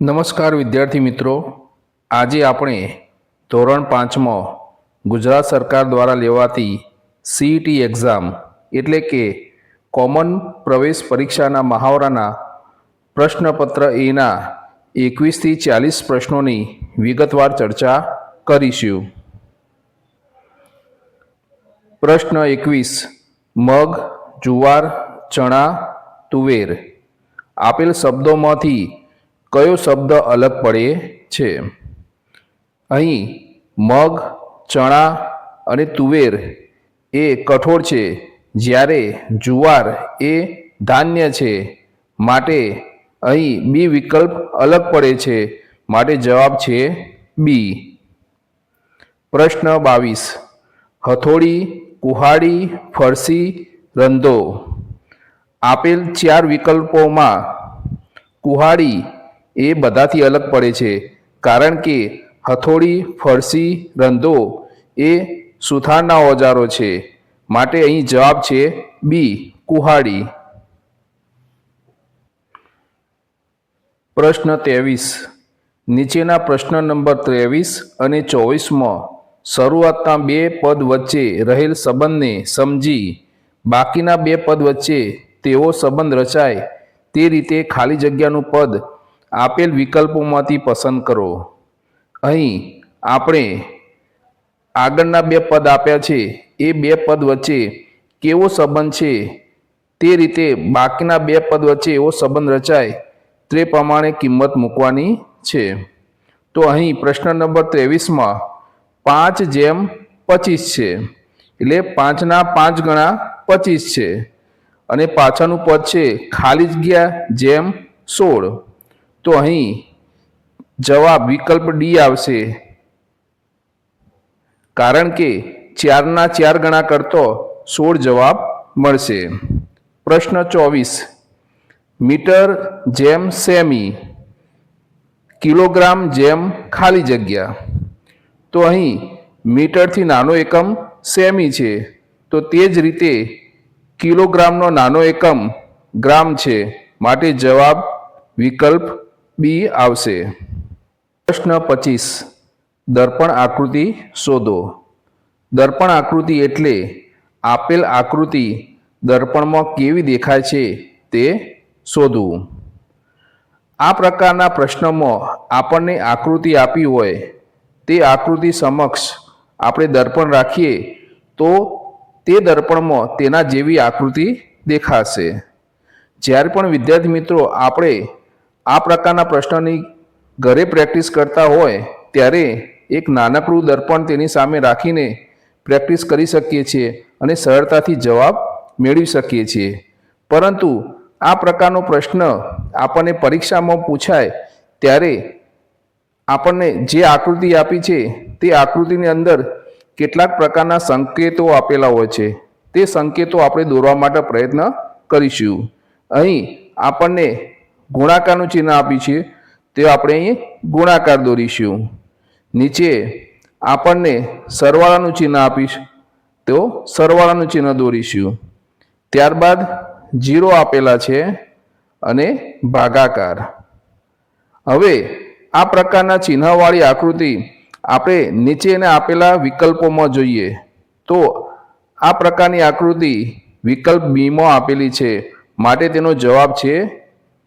નમસ્કાર વિદ્યાર્થી મિત્રો. આજે આપણે ધોરણ પાંચમાં ગુજરાત સરકાર દ્વારા લેવાતી સીઈટી એક્ઝામ એટલે કે કોમન પ્રવેશ પરીક્ષાના મહાવરાના પ્રશ્નપત્ર એના એકવીસથી ચાલીસ પ્રશ્નોની વિગતવાર ચર્ચા કરીશું. પ્રશ્ન એકવીસ. મગ, જુવાર, ચણા, તુવેર. આપેલ શબ્દોમાંથી કયો શબ્દ અલગ પડે છે? અહીં મગ, ચણા અને તુવેર એ કઠોળ છે. જ્યારે જુવાર એ ધાન્ય છે. માટે અહીં બી વિકલ્પ અલગ પડે છે. માટે જવાબ છે બી. પ્રશ્ન બાવીસ. હથોડી, કુહાડી, ફરસી, રંધો. આપેલ ચાર વિકલ્પોમાં કુહાડી એ બધાથી અલગ પડે છે. કારણ કે હથોડી, ફરસી, રંધો એ સુથારના ઓજારો છે. માટે અહીં જવાબ છે બી, કુહાડી. પ્રશ્ન ત્રેવીસ. નીચેના પ્રશ્ન નંબર ત્રેવીસ અને ચોવીસમાં શરૂઆતના બે પદ વચ્ચે રહેલ સંબંધને સમજી. બાકીના બે પદ વચ્ચે તેવો સંબંધ રચાય. તે રીતે ખાલી જગ્યાનું પદ આપેલ વિકલ્પોમાંથી પસંદ કરો. અહીં આપણે આગળના બે પદ આપ્યા છે. એ બે પદ વચ્ચે કેવો સંબંધ છે? તે રીતે બાકીના બે પદ વચ્ચે એવો સંબંધ રચાય. તે પ્રમાણે કિંમત મૂકવાની છે. તો અહીં પ્રશ્ન નંબર ત્રેવીસમાં પાંચ જેમ પચીસ છે. એટલે પાંચના પાંચ ગણા પચીસ છે. અને પાછળનું પદ છે ખાલી જગ્યા જેમ સોળ. તો અહીં જવાબ વિકલ્પ ડી આવશે. કારણ કે ચારના ચાર ગણા કરતો સોળ જવાબ મળશે. પ્રશ્ન ચોવીસ. મીટર જેમ સેમી, કિલોગ્રામ જેમ ખાલી જગ્યા. તો અહીં મીટરથી નાનો એકમ સેમી છે. તો તે જ રીતે કિલોગ્રામનો નાનો એકમ ગ્રામ છે. માટે જવાબ વિકલ્પ બી આવશે. પ્રશ્ન પચીસ. દર્પણ આકૃતિ શોધો. દર્પણ આકૃતિ એટલે આપેલ આકૃતિ દર્પણમાં કેવી દેખાય છે તે શોધવું. આ પ્રકારના પ્રશ્નમાં આપણને આકૃતિ આપી હોય તે આકૃતિ સમક્ષ આપણે દર્પણ રાખીએ તો તે દર્પણમાં તેના જેવી આકૃતિ દેખાશે. જ્યારે પણ વિદ્યાર્થી મિત્રો, આપણે આ પ્રકારના પ્રશ્નની ઘરે પ્રેક્ટિસ કરતા હોય ત્યારે એક નાનકડું દર્પણ તેની સામે રાખીને પ્રેક્ટિસ કરી શકીએ છીએ અને સરળતાથી જવાબ મેળવી શકીએ છીએ. પરંતુ આ પ્રકારનો પ્રશ્ન આપણને પરીક્ષામાં પૂછાય ત્યારે આપણને જે આકૃતિ આપી છે તે આકૃતિની અંદર કેટલાક પ્રકારના સંકેતો આપેલા હોય છે. તે સંકેતો આપણે દોરવા માટે પ્રયત્ન કરીશું. અહીં આપણને ગુણાકારનું ચિહ્ન આપ્યું છે, તે આપણે અહીં ગુણાકાર દોરીશું. નીચે આપણને સરવાળાનું ચિહ્ન આપીશ, તો સરવાળાનું ચિહ્ન દોરીશું. ત્યારબાદ જીરો આપેલા છે અને ભાગાકાર. હવે આ પ્રકારના ચિહ્નવાળી આકૃતિ આપણે નીચેના આપેલા વિકલ્પોમાં જોઈએ. તો આ પ્રકારની આકૃતિ વિકલ્પ બીમાં આપેલી છે, માટે તેનો જવાબ છે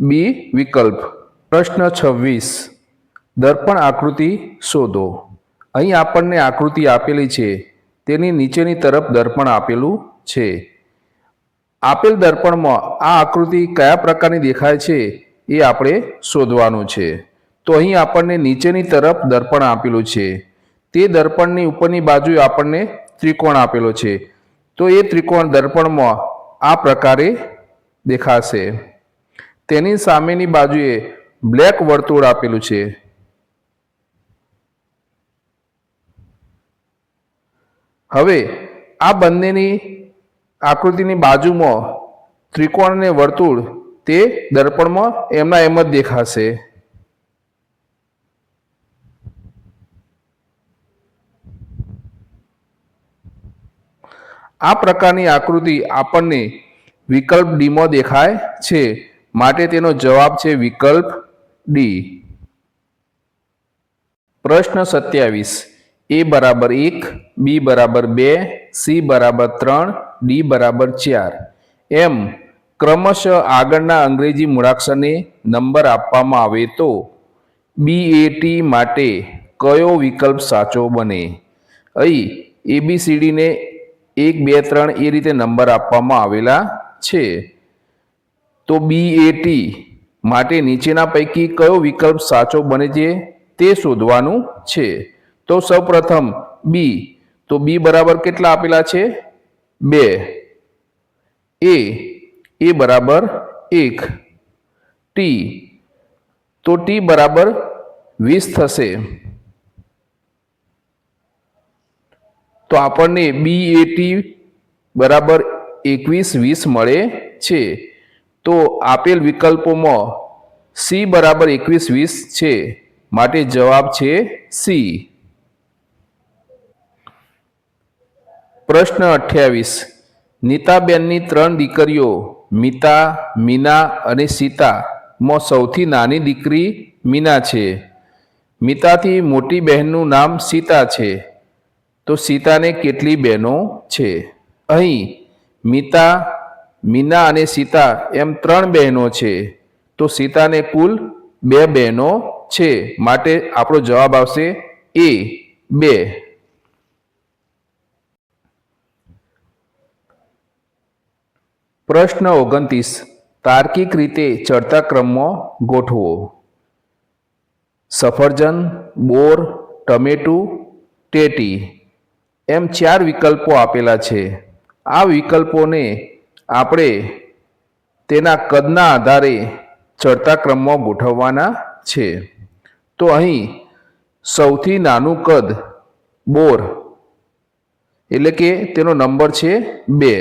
બી, વિકલ્પ. પ્રશ્ન છવ્વીસ. દર્પણ આકૃતિ શોધો. અહીં આપણને આકૃતિ આપેલી છે. તેની નીચેની તરફ દર્પણ આપેલું છે. આપેલ દર્પણમાં આ આકૃતિ કયા પ્રકારની દેખાય છે એ આપણે શોધવાનું છે. તો અહીં આપણને નીચેની તરફ દર્પણ આપેલું છે. તે દર્પણની ઉપરની બાજુએ આપણને ત્રિકોણ આપેલો છે. તો એ ત્રિકોણ દર્પણમાં આ પ્રકારે દેખાશે. તેની સામેની બાજુએ બ્લેક વર્તુળ આપેલું છે. હવે આ બંનેની આકૃતિની બાજુમાં ત્રિકોણ અને વર્તુળ તે દર્પણમાં એમના એમ જ દેખાશે. આ પ્રકારની આકૃતિ આપણને વિકલ્પ ડીમાં દેખાય છે. માટે તેનો જવાબ છે વિકલ્પ ડી પ્રશ્ન સત્યાવીસ. એ બરાબર એક બી બરાબર બે સી બરાબર ત્રણ ડી બરાબર ચાર. એમ, ક્રમશઃ આગળના અંગ્રેજી મૂળાક્ષરને નંબર આપવામાં આવે તો બી એ ટી માટે કયો વિકલ્પ સાચો બને? અહીં એબીસીડીને એક, બે, ત્રણ એ રીતે નંબર આપવામાં આવેલા છે. તો બીએટી માટે નીચેના પૈકી કયો વિકલ્પ સાચો બને છે તે શોધવાનું છે. તો સૌપ્રથમ બી તો બી બરાબર કેટલા આપેલા છે? બે. એ એ બરાબર એક. ટી તો ટી બરાબર વીસ થશે. તો આપણને બી એ ટી બરાબર એકવીસ વીસ મળે છે. તો આપેલ વિકલ્પોમાં સી બરાબર એકવીસ વીસ છે. માટે જવાબ છે સી પ્રશ્ન અઠ્યાવીસ. નીતાબેનની ત્રણ દીકરીઓ, મિતા, મીના અને સીતામાં સૌથી નાની દીકરી મીના છે. મિતાથી મોટી બહેનનું નામ સીતા છે. તો સીતાને કેટલી બહેનો છે? અહીં મિતા મીના અને સીતા એમ ત્રણ બહેનો છે. તો સીતાને કુલ બે બહેનો છે. માટે આપણો જવાબ આવશે એ બે. પ્રશ્ન ઓગણત્રીસ. તાર્કિક રીતે ચડતા ક્રમમાં ગોઠવો. સફરજન, બોર, ટમેટું, ટેટી એમ ચાર વિકલ્પો આપેલા છે. આ વિકલ્પોને આપણે તેના કદના આધારે ચડતા ક્રમમાં ગોઠવવાના છે. તો અહીં સૌથી નાનું કદ બોર, એટલે કે તેનો નંબર છે બે.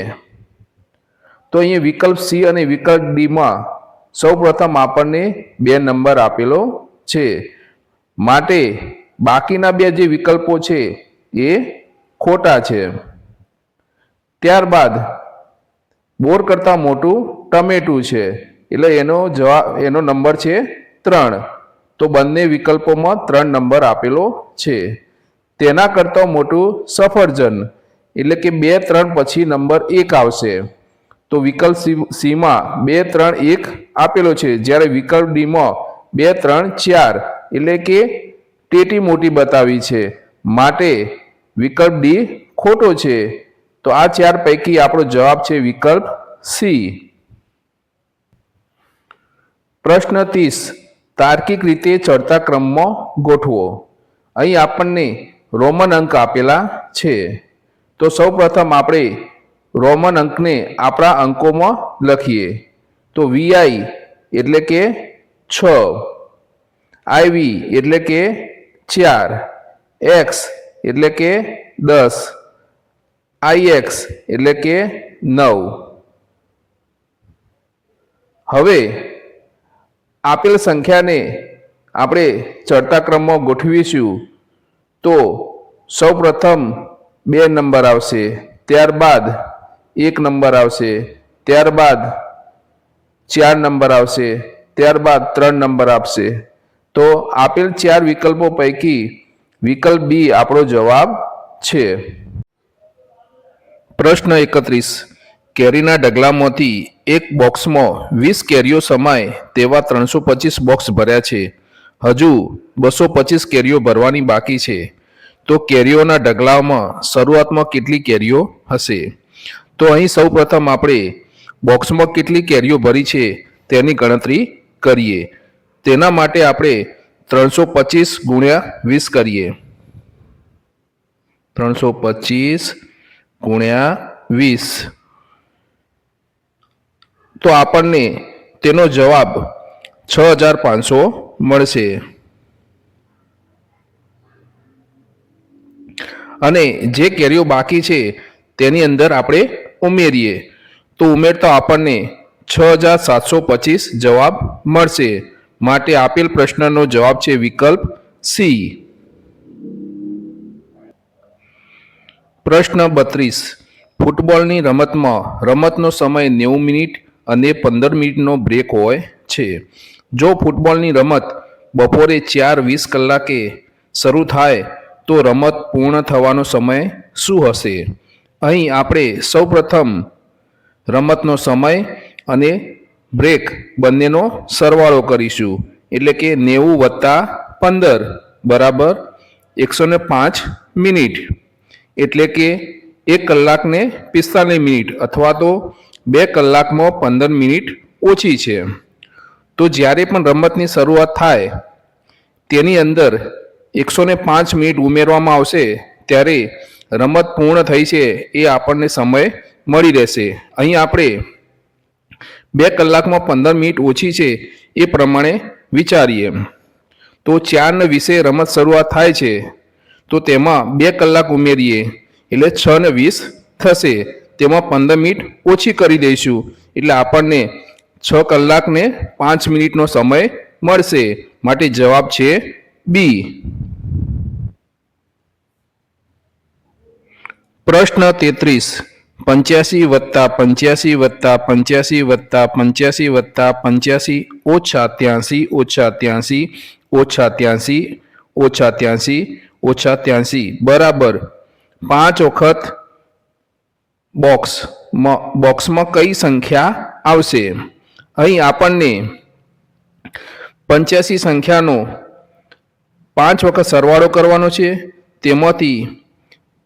તો અહીંયા વિકલ્પ સી અને વિકલ્પ ડીમાં સૌપ્રથમ આપણને બે નંબર આપેલો છે. માટે બાકીના બે જે વિકલ્પો છે એ ખોટા છે. ત્યારબાદ બોર કરતાં મોટું ટમેટું છે. એટલે એનો જવાબ, એનો નંબર છે ત્રણ. તો બંને વિકલ્પોમાં ત્રણ નંબર આપેલો છે. તેના કરતાં મોટું સફરજન. એટલે કે બે, ત્રણ પછી નંબર એક આવશે. તો વિકલ્પ સીમાં બે, ત્રણ, એક આપેલો છે. જ્યારે વિકલ્પ ડીમાં બે, ત્રણ, ચાર. એટલે કે ટેટી મોટી બતાવી છે. માટે વિકલ્પ ડી ખોટો છે. તો આ ચાર પૈકી આપણો જવાબ છે વિકલ્પ સી. પ્રશ્ન ત્રીસ. તાર્કિક રીતે ચડતા ક્રમમાં ગોઠવો. અહીં આપણને રોમન અંક આપેલા છે. તો સૌપ્રથમ આપણે રોમન અંકને આપણા અંકોમાં લખીએ. તો વીઆઈ એટલે કે છ. આઈવી એટલે કે ચાર. એક્સ એટલે કે દસ. આઈએક્સ એટલે કે નવ. હવે આપેલ સંખ્યાને આપણે ચડતા ક્રમમાં ગોઠવીશું તો સૌપ્રથમ બે નંબર આવશે, ત્યારબાદ એક નંબર આવશે, ત્યારબાદ ચાર નંબર આવશે, ત્યારબાદ ત્રણ નંબર આપશે. તો આપેલ ચાર વિકલ્પો પૈકી વિકલ્પ બી આપણો જવાબ છે. પ્રશ્ન એકત્રીસ. કેરીના ડગલામાંથી એક બોક્સમાં વીસ કેરીઓ સમાય તેવા ત્રણસો પચીસ બોક્સ ભર્યા છે. હજુ બસો પચીસ કેરીઓ ભરવાની બાકી છે. તો કેરીઓના ઢગલામાં શરૂઆતમાં કેટલી કેરીઓ હશે? તો અહીં સૌપ્રથમ આપણે બોક્સમાં કેટલી કેરીઓ ભરી છે તેની ગણતરી કરીએ. તેના માટે આપણે ત્રણસો પચીસ ગુણ્યા વીસ કરીએ. ત્રણસો પચીસ ગુણ્યા વીસ. તો આપણને તેનો જવાબ છ હજાર પાંચસો મળશે. અને જે કેરીઓ બાકી છે, તેની અંદર આપણે ઉમેરીએ. તો ઉમેરતા આપણને છ હજાર સાતસો પચીસ જવાબ મળશે. માટે આપેલ પ્રશ્નનો જવાબ છે વિકલ્પ સી. પ્રશ્ન બત્રીસ. ફૂટબોલની રમતમાં રમતનો સમય નેવું મિનિટ અને પંદર મિનિટનો બ્રેક હોય છે. જો ફૂટબોલની રમત બપોરે ચાર વીસ કલાકે શરૂ થાય, તો રમત પૂર્ણ થવાનો સમય શું હશે? અહીં આપણે સૌપ્રથમ રમતનો સમય અને બ્રેક બંનેનો સરવાળો કરીશું. એટલે કે નેવું વત્તા પંદર, બરાબર? એકસો પાંચ મિનિટ. એટલે કે એક કલાકને પિસ્તાલીસ મિનિટ અથવા તો બે કલાકમાં પંદર મિનિટ ઓછી છે. તો જ્યારે પણ રમતની શરૂઆત થાય, તેની અંદર એકસો ને પાંચ મિનિટ ઉમેરવામાં આવશે, ત્યારે રમત પૂર્ણ થઈ છે એ આપણને સમય મળી રહેશે. અહીં આપણે બે કલાકમાં પંદર મિનિટ ઓછી છે એ પ્રમાણે વિચારીએ. તો ચારને વિશે રમત શરૂઆત થાય છે. તો તેમાં બે કલાક ઉમેરીએ. એટલે છ ને વીસ થશે. તેમાં પંદર મિનિટ ઓછી કરી દઈશું. એટલે આપણને છ કલાકને પાંચ મિનિટનો સમય મળશે. માટે જવાબ છે બી. પ્રશ્ન તેત્રીસ. પંચ્યાસી વત્તા પંચ્યાસી વત્તા પંચ્યાસી વત્તા પંચ્યાસી વત્તા પંચ્યાસી ઓછા ત્યાંસી ઓછા ત્યાંસી ઓછા ત્યાંસી ઓછા ત્યાંસી ઓછા ત્યાંસી. બરાબર. પાંચ વખત બોક્સ બોક્સમાં કઈ સંખ્યા આવશે? અહીં આપણને પંચ્યાસી સંખ્યાનો પાંચ વખત સરવાળો કરવાનો છે. તેમાંથી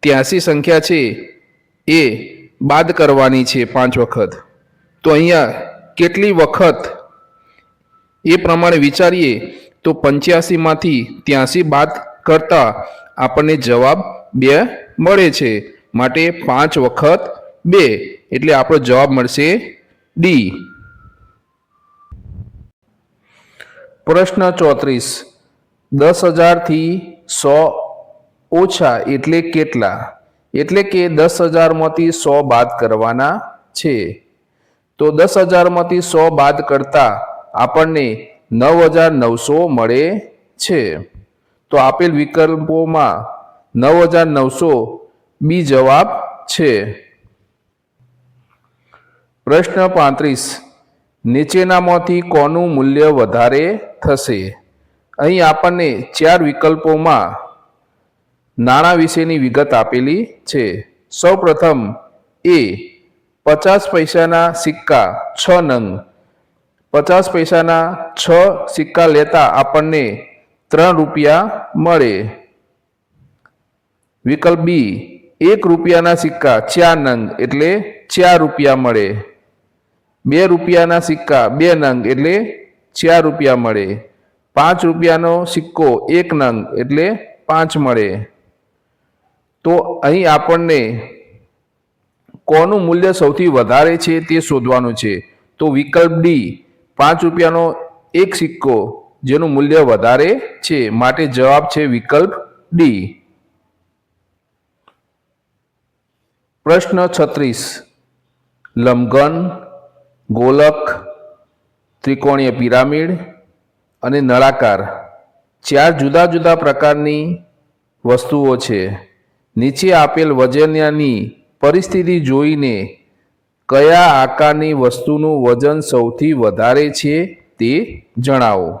ત્યાંસી સંખ્યા છે એ બાદ કરવાની છે પાંચ વખત. તો અહીંયા કેટલી વખત એ પ્રમાણે વિચારીએ તો પંચ્યાસીમાંથી ત્યાંસી બાદ કરતા આપણને જવાબ બે મળે છે. માટે પાંચ વખત બે, એટલે આપણો જવાબ મળશે ડી પ્રશ્ન ચોત્રીસ. દસ હજારથી સો ઓછા એટલે કેટલા? એટલે કે દસ હજારમાંથી સો બાદ કરવાના છે. તો દસ હજારમાંથી સો બાદ કરતા આપણને નવ હજાર નવસો મળે છે. તો આપેલ વિકલ્પોમાં નવ હજાર નવસો બી જવાબ છે. પ્રશ્ન પાંત્રીસ. નીચેનામાંથી કોનું મૂલ્ય વધારે થશે? અહીં આપણને ચાર વિકલ્પોમાં નાણાં વિશેની વિગત આપેલી છે. સૌપ્રથમ, એ પચાસ પૈસાના સિક્કા છ નંગ. પચાસ પૈસાના છ સિક્કા લેતા આપણને ત્રણ રૂપિયા મળે. વિકલ્પ બી, એક રૂપિયાના સિક્કા ચાર નંગ એટલે ચાર રૂપિયા મળે. બે રૂપિયાના સિક્કા બે નંગ એટલે ચાર રૂપિયા મળે. પાંચ રૂપિયાનો સિક્કો એક નંગ એટલે પાંચ મળે. તો અહીં આપણને કોનું મૂલ્ય સૌથી વધારે છે તે શોધવાનું છે. તો વિકલ્પ ડી પાંચ રૂપિયાનો એક સિક્કો જેનું મૂલ્ય વધારે છે, માટે જવાબ છે વિકલ્પ ડી પ્રશ્ન છત્રીસ. લંબઘન ગોલક, ત્રિકોણીય પિરામિડ અને નળાકાર. ચાર જુદા જુદા પ્રકારની વસ્તુઓ છે. નીચે આપેલ વજનની પરિસ્થિતિ જોઈને કયા આકારની વસ્તુનું વજન સૌથી વધારે છે તે જણાવો.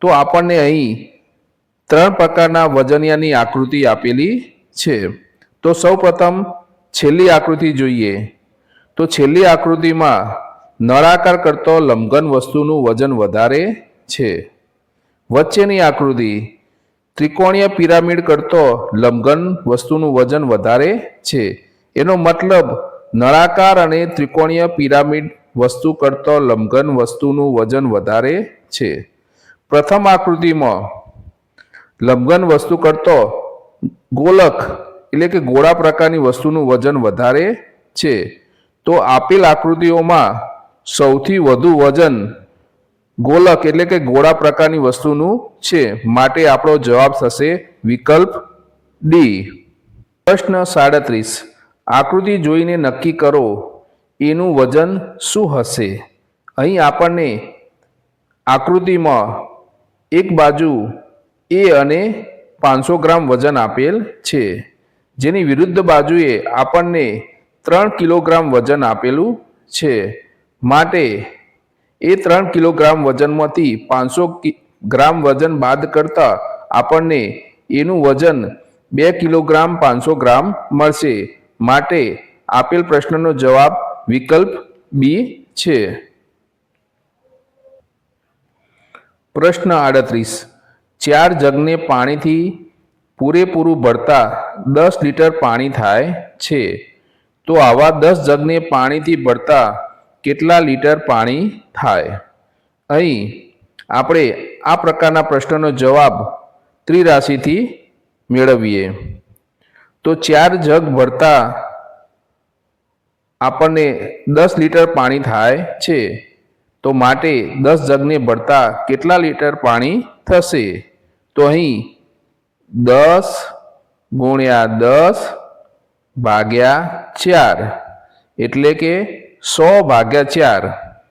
તો આપણને અહીં ત્રણ પ્રકારના વજનિયાની આકૃતિ આપેલી છે. તો સૌપ્રથમ છેલ્લી આકૃતિ જોઈએ. તો છેલ્લી આકૃતિમાં નળાકાર કરતો લંબઘન વસ્તુનું વજન વધારે છે. વચ્ચેની આકૃતિ ત્રિકોણીય પિરામિડ કરતો લંબઘન વસ્તુનું વજન વધારે છે. એનો મતલબ નળાકાર અને ત્રિકોણીય પિરામિડ વસ્તુ કરતો લંબઘન વસ્તુનું વજન વધારે છે. પ્રથમ આકૃતિમાં લંબઘન વસ્તુ કરતો ગોલક એટલે કે ગોળા પ્રકારની વસ્તુનું વજન વધારે છે. તો આપેલ આકૃતિઓમાં સૌથી વધુ વજન ગોલક એટલે કે ગોળા પ્રકારની વસ્તુનું છે. માટે આપણો જવાબ થશે વિકલ્પ ડી. પ્રશ્ન સાડત્રીસ. આકૃતિ જોઈને નક્કી કરો, એનું વજન શું હશે? અહીં આપણને આકૃતિમાં એક બાજુ એ અને પાંચસો ગ્રામ વજન આપેલ છે. જેની વિરુદ્ધ બાજુએ આપણને ત્રણ કિલોગ્રામ વજન આપેલું છે. માટે એ ત્રણ કિલોગ્રામ વજનમાંથી પાંચસો ગ્રામ વજન બાદ કરતા આપણને એનું વજન બે કિલોગ્રામ પાંચસો ગ્રામ મળશે. માટે આપેલ પ્રશ્નનો જવાબ વિકલ્પ બી છે. પ્રશ્ન આડત્રીસ. ચાર જગને પાણીથી પૂરેપૂરું ભરતા દસ લીટર પાણી થાય છે. તો આવા દસ જગને પાણીથી ભરતા કેટલા લીટર પાણી થાય? અહીં આપણે આ પ્રકારના પ્રશ્નનો જવાબ ત્રિરાશિથી મેળવીએ. તો ચાર જગ ભરતા આપણને દસ લીટર પાણી થાય છે. તો માટે દસ જગને ભરતા કેટલા લીટર પાણી થશે? તો અહીં દસ ગુણ્યા દસ ભાગ્યા ચાર. એટલે કે સો ભાગ્યા ચાર.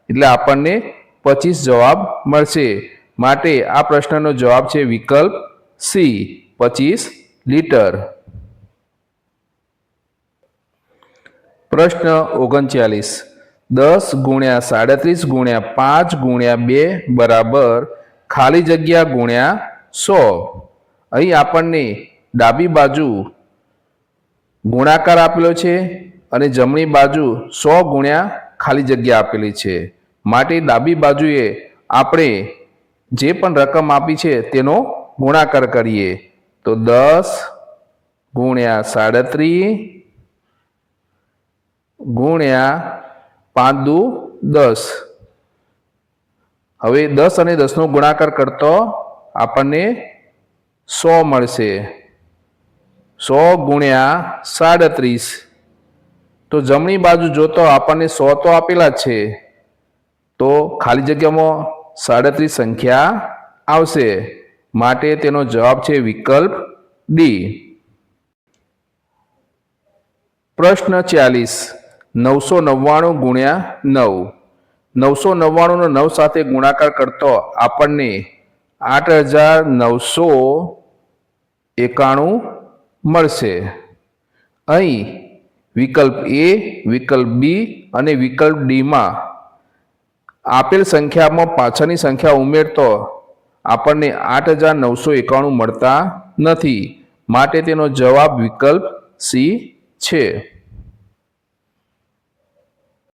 એટલે આપણને પચીસ જવાબ મળશે. માટે આ પ્રશ્નનો જવાબ છે વિકલ્પ સી, પચીસ લીટર. પ્રશ્ન ઓગણચાલીસ. દસ ગુણ્યા સાડત્રીસ ગુણ્યા પાંચ ગુણ્યા બે બરાબર ખાલી જગ્યા ગુણ્યા સો. અહીં આપણને ડાબી બાજુ ગુણાકાર આપેલો છે અને જમણી બાજુ સો ગુણ્યા ખાલી જગ્યા આપેલી છે. માટે ડાબી બાજુએ આપણે જે પણ રકમ આપી છે તેનો ગુણાકાર કરીએ. તો દસ ગુણ્યા સાડત્રીસ ગુણ્યા પાંચ દુ દસ. હવે દસ અને દસનો ગુણાકાર કરતો આપણને સો મળશે. સો ગુણ્યા સાડત્રીસ. તો જમણી બાજુ જોતો આપણને સો તો આપેલા છે. તો ખાલી જગ્યામાં સાડત્રીસ સંખ્યા આવશે. માટે તેનો જવાબ છે વિકલ્પ ડી. પ્રશ્ન ચાલીસ. નવસો નવ્વાણું ગુણ્યા નવ. નવસો નવ્વાણુંનો નવ સાથે ગુણાકાર કરતો આપણને આઠ હજાર નવસો એકાણું મળશે. અહીં વિકલ્પ એ, વિકલ્પ બી અને વિકલ્પ ડીમાં આપેલ સંખ્યામાં પાછળની સંખ્યા ઉમેરતો આપણને આઠ હજાર નવસો એકાણું મળતા નથી. માટે તેનો જવાબ વિકલ્પ સી છે.